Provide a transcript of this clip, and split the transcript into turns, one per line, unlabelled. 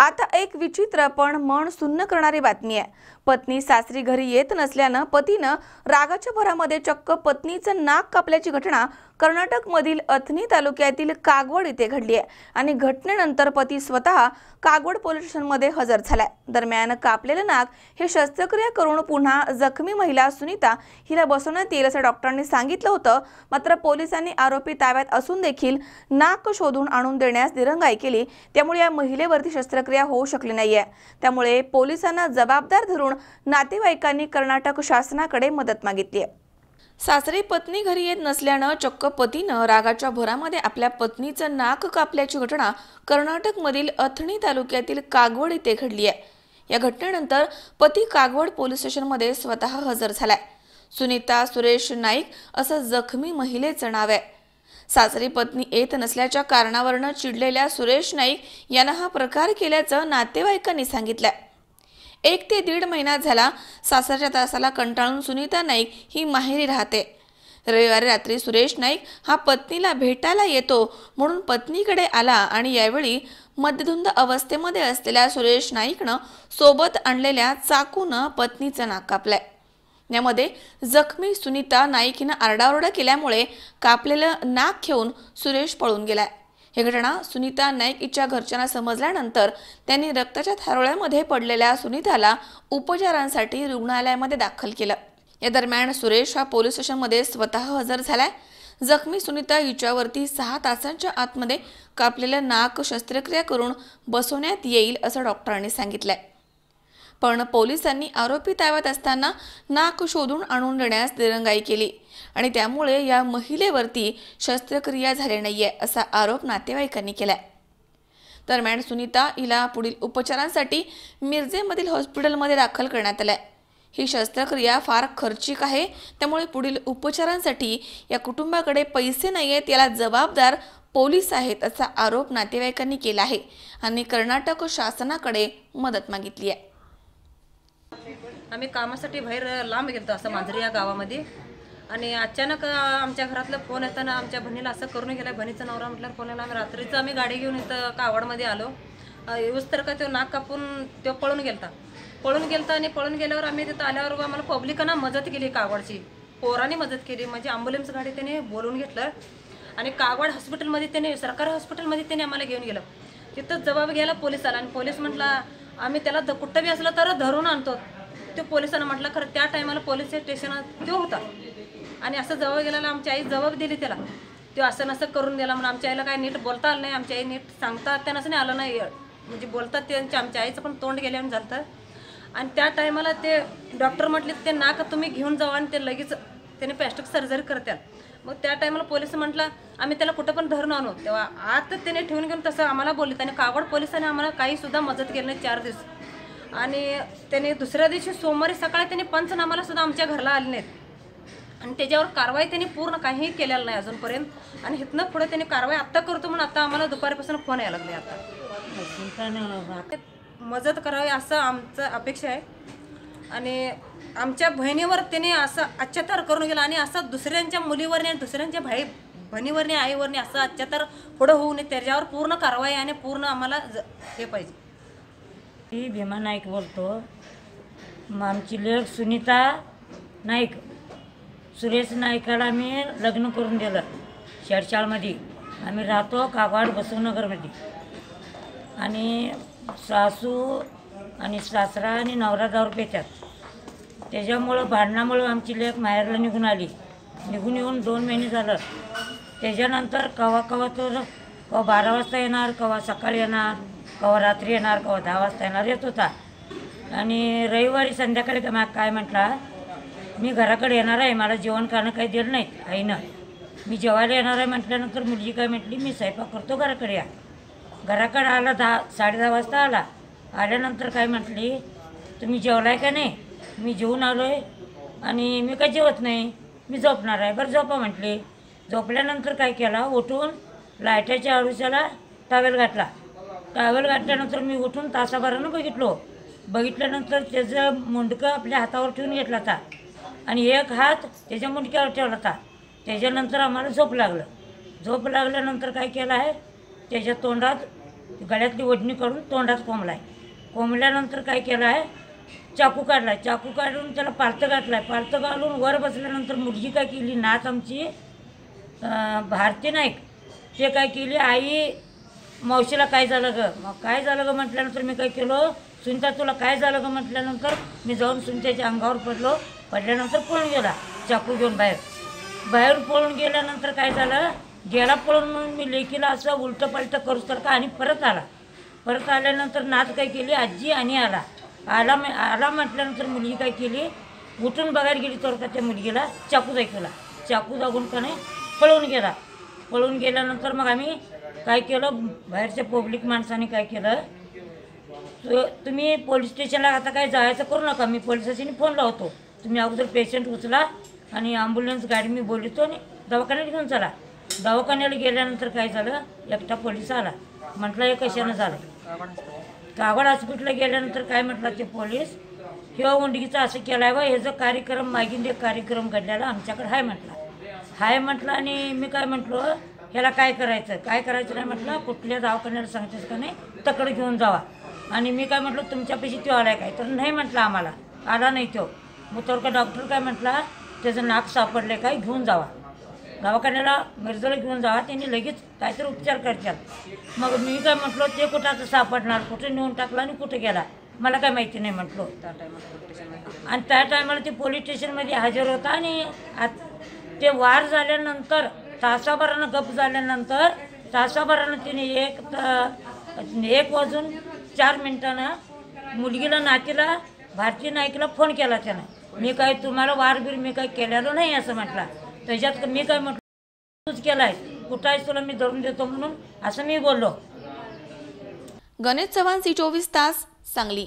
आता एक विचित्र पण मन सुन्न करणारी बातमी आहे. पत्नी सासरी घरी येत नसल्यानं पतीनं रागाच्या भरामध्ये चक्क पत्नीचं नाक कापल्याची घटना कर्नाटकमधील अथनी तालुक्यातील कागवड इथे घडली आहे आणि घटनेनंतर पती स्वतः कागवड पोलीस स्टेशनमध्ये हजर झालाय. दरम्यान कापलेलं नाक हे शस्त्रक्रिया करून पुन्हा जखमी महिला सुनीता हिला बसवण्यात येईल असं डॉक्टरांनी सांगितलं होतं. मात्र पोलिसांनी आरोपी ताब्यात असून देखील नाक शोधून आणून देण्यास दिरंगाई केली. त्यामुळे या महिलेवरती शस्त्रक्रिया होऊ शकली नाहीये. त्यामुळे पोलिसांना जबाबदार धरून नातेवाईकांनी कर्नाटक शासनाकडे मदत मागितली आहे. सासरी पत्नी घरी येत नसल्यानं चक्क पतीनं रागाच्या भरामध्ये आपल्या पत्नीचं नाक कापल्याची घटना कर्नाटकमधील अथणी तालुक्यातील कागवड इथे घडली आहे. या घटनेनंतर पती कागवड पोलीस स्टेशनमध्ये स्वतः हजर झालाय. सुनीता सुरेश नाईक असं जखमी महिलेचं नाव आहे. सासरी पत्नी येत नसल्याच्या कारणावरनं चिडलेल्या सुरेश नाईक यांना हा प्रकार केल्याचं नातेवाईकांनी सांगितलंय. एक ते दीड महिना झाला सासरच्या तासाला कंटाळून सुनीता नाईक ही माहेरी राहते. रविवारी रात्री सुरेश नाईक हा पत्नीला भेटायला येतो म्हणून पत्नीकडे आला आणि यावेळी मध्यधुंद अवस्थेमध्ये असलेल्या सुरेश नाईकनं सोबत आणलेल्या चाकूनं पत्नीचं नाक कापलंय. यामध्ये जखमी सुनीता नाईक हिनं आरडाओरडा केल्यामुळे कापलेलं नाक घेऊन सुरेश पळून गेलाय. ही घटना सुनीता नाईक हिच्या घरच्यांना समजल्यानंतर त्यांनी रक्ताच्या थारोळ्यामध्ये पडलेल्या सुनीताला उपचारांसाठी रुग्णालयामध्ये दाखल केलं. या दरम्यान सुरेश हा पोलीस स्टेशनमध्ये स्वतः हजर झालाय. जखमी सुनीता हिच्यावरती सहा तासांच्या आतमध्ये कापलेलं नाक शस्त्रक्रिया करून बसवण्यात येईल असं डॉक्टरांनी सांगितलंय. पण पोलिसांनी आरोपी ताब्यात असताना नाक शोधून आणून देण्यास दिरंगाई केली. आणि त्यामुळे या महिलेवरती शस्त्रक्रिया झाली नाहीये असा आरोप नातेवाईकांनी केलाय. दरम्यान सुनीता हिला पुढील उपचारांसाठी मिरजेमधील हॉस्पिटलमध्ये दाखल करण्यात आलंय. ही शस्त्रक्रिया फार खर्चिक आहे त्यामुळे पुढील उपचारांसाठी या कुटुंबाकडे पैसे नाही आहेत याला जबाबदार पोलीस आहेत असा आरोप नातेवाईकांनी केला आहे. आणि कर्नाटक शासनाकडे मदत मागितली आहे.
आम्ही कामासाठी बाहेर लांब गेलो असं मांजरी या गावामध्ये. आणि अचानक आमच्या घरातलं फोन येताना आमच्या बहिणीला असं करून गेलं बहिणीचा नवरा म्हटल्यावर फोन आला आम्ही रात्रीचं आम्ही गाडी घेऊन इथं कावडमध्ये आलो. अं, येऊस तर का तो नाक कापून तो पळून गेलता. पळून गेलता आणि पळून गेल्यावर आम्ही तिथं आल्यावर आम्हाला पब्लिकांना मदत केली कावडची. पोरांनी मदत केली. म्हणजे ॲम्ब्युलन्स गाडी त्याने बोलवून घेतलं आणि कागवाड हॉस्पिटलमध्ये त्याने सरकारी हॉस्पिटलमध्ये त्याने आम्हाला घेऊन गेलं. तिथं जबाब घ्यायला पोलीस आला आणि पोलीस म्हटला आम्ही त्याला ध- कुठं बी असलं तर धरून आणतो. तो पोलिसांना म्हटलं खरं त्या टायमाला पोलीस स्टेशनात तो होता. आणि असं जवळ गेल्याला आमची आई जबाब दिली त्याला. तो असं नसं करून दिला म्हणून आमच्या आईला काय नीट बोलता आलं नाही. आमच्या आई नीट सांगता त्यांनाच नाही आलं नाही. म्हणजे बोलतात त्यांच्या आमच्या आईचं पण तोंड गेल्यावर झालं आणि त्या टायमाला ते डॉक्टर म्हटले ते नाक तुम्ही घेऊन जावा आणि ते लगेच त्याने प्लॅस्टिक सर्जरी करतात मग त्या टायमाला पोलीस म्हटलं आम्ही त्याला कुठं पण धरून आणू. तेव्हा आत त्याने ठेवून घेऊन तसं आम्हाला बोलले. आणि कावड पोलिसांनी आम्हाला काहीसुद्धा मदत केली नाही चार दिवस. आणि त्याने दुसऱ्या दिवशी सोमवारी सकाळी त्यांनी पंचनामाला सुद्धा आमच्या घरला आले नाहीत. आणि त्याच्यावर कारवाई त्यांनी पूर्ण काहीही केलेलं नाही अजूनपर्यंत. आणि इथनं पुढे त्यांनी कारवाई आत्ता करतो म्हणून आता आम्हाला दुपारीपासून फोन यायला लागले आता. मदत करावी असं आमचं अपेक्षा आहे. आणि आमच्या बहिणीवर त्याने असं अत्याचार करून गेला आणि असं दुसऱ्यांच्या मुलीवरने आणि दुसऱ्यांच्या भाई बहिणीवरने आईवरने असं अत्याचार पुढं होऊ नये त्याच्यावर पूर्ण कारवाई आणि पूर्ण आम्हाला ज- हे पाहिजे.
मी भीमा नाईक बोलतो. मग आमची लेख सुनीता नाईक. सुरेश नाईकाला आम्ही लग्न करून दिलं शेडशाळमध्ये आम्ही राहतो कागवाड बसवनगरमध्ये. आणि सासू आणि सासरा आणि नवरा दारू पेतात त्याच्यामुळं भांडणामुळं आमची लेख माहेरला निघून आली. निघून येऊन दोन महिने झालं. त्याच्यानंतर कवा कवा तर कवा बारा वाजता येणार कवा सकाळी येणार. कवा रात्री येणार कवा दहा वाजता येणार येत होता. आणि रविवारी संध्याकाळी का काय म्हटला मी घराकडे येणार आहे मला जेवण खाणं काही दिलं नाही आईनं. मी जेवायला येणार आहे म्हटल्यानंतर मुलगी काय म्हटली मी स्वयंपाक करतो घराकडे या. घराकडे आला दहा साडे दहा वाजता आला. आल्यानंतर काय म्हटली तुम्ही जेवलाय का नाही? मी जेवून आलो आहे आणि मी काय जेवत नाही मी झोपणार आहे. बरं झोपा म्हटली. झोपल्यानंतर काय केला उठून लायटाच्या आडूच्याला टावेल घातला. टॉवेल घातल्यानंतर मी उठून तासाभरानं बघितलो. बघितल्यानंतर त्याचं मुंडकं आपल्या हातावर ठेवून घेतला होता. आणि एक हात त्याच्या मुंडक्यावर ठेवला होता. त्याच्यानंतर आम्हाला झोप लागलं. झोप लागल्यानंतर काय केलं आहे? त्याच्या तोंडात गळ्यातली ओढणी काढून तोंडात कोंबलाय. कोंबल्यानंतर काय केलं आहे? चाकू काढलाय. चाकू काढून त्याला पालतं आहे पालतं घालून वर बसल्यानंतर मुलगी काय केली? नाच आमची भारती नाईक. ते काय केली? आई मावशीला काय झालं ग? मग काय झालं ग म्हटल्यानंतर मी काय केलं? सुनीता तुला काय झालं ग म्हटल्यानंतर मी जाऊन सुनीताच्या अंगावर पडलो. पडल्यानंतर पळून गेला चाकू घेऊन बाहेर. बाहेर पळून गेल्यानंतर काय झालं? गेला पळून म्हणून मी लेकीला असं उलटं पालटं करूच तर का? आणि परत आला. परत आल्यानंतर नात काय केली? आजी आणि आला. आला म- आला म्हटल्यानंतर मुलगी काय केली? उठून बघायला गेली तर का त्या मुलगीला? चाकू ऐकला चाकू जागून का नाही? पळून गेला. पळून गेल्यानंतर मग आम्ही काय केलं? बाहेरच्या पब्लिक माणसाने काय केलं? तुम्ही पोलीस स्टेशनला आता काय जायचं करू नका. मी पोलीस स्टेशनने फोन लावतो. तुम्ही अगोदर पेशंट उचला आणि ॲम्ब्युलन्स गाडी मी बोलतो आणि दवाखान्यात घेऊन चला. दवाखान्याला गेल्यानंतर काय झालं? एकटा पोलीस आला. म्हटलं हे कशानं झालं? कागड हॉस्पिटलला गेल्यानंतर काय म्हटलं ते पोलीस किंवा उंडगीचं असं केलं आहे बा ह्याचा कार्यक्रम मागीन एक कार्यक्रम घडलेला आमच्याकडे आहे म्हटला. हाय म्हटलं आणि मी काय म्हटलो? ह्याला काय करायचं? काय करायचं नाही म्हटलं कुठल्या दवाखान्याला सांगतेस का नाही तकडं घेऊन जावा. आणि मी काय म्हटलं तुमच्यापाशी तो आलाय काय? तर नाही म्हटलं आम्हाला. आला नाही तो. मग तर का डॉक्टर काय म्हटला त्याचं नाक सापडले काय? घेऊन जावा. दवाखान्याला मिरजला घेऊन जावा त्यांनी लगेच काहीतरी उपचार करतात मग मी काय म्हटलो ते कुठं आता सापडणार? कुठे नेऊन टाकला आणि कुठे गेला? मला काय माहिती नाही म्हटलो.
त्या टायमाला
आणि त्या टायमाला ते पोलीस स्टेशनमध्ये हजर होता आणि आत- ते वार झाल्यानंतर तासाभरानं गप झाल्यानंतर तासाभरानं तिने एक त- एक वाजून चार मिनटानं मुलगीला नातीला भारतीय नाईकला फोन केला त्यानं. मी काय तुम्हाला वारबीर मी काय केलेलं नाही असं म्हटलं. त्याच्यात मी काय म्हटलं तूच केलाय कुठं आहेस तुला मी धरून देतो म्हणून? असं मी बोललो.
गणेश चव्हाण सी चोवीस तास सांगली.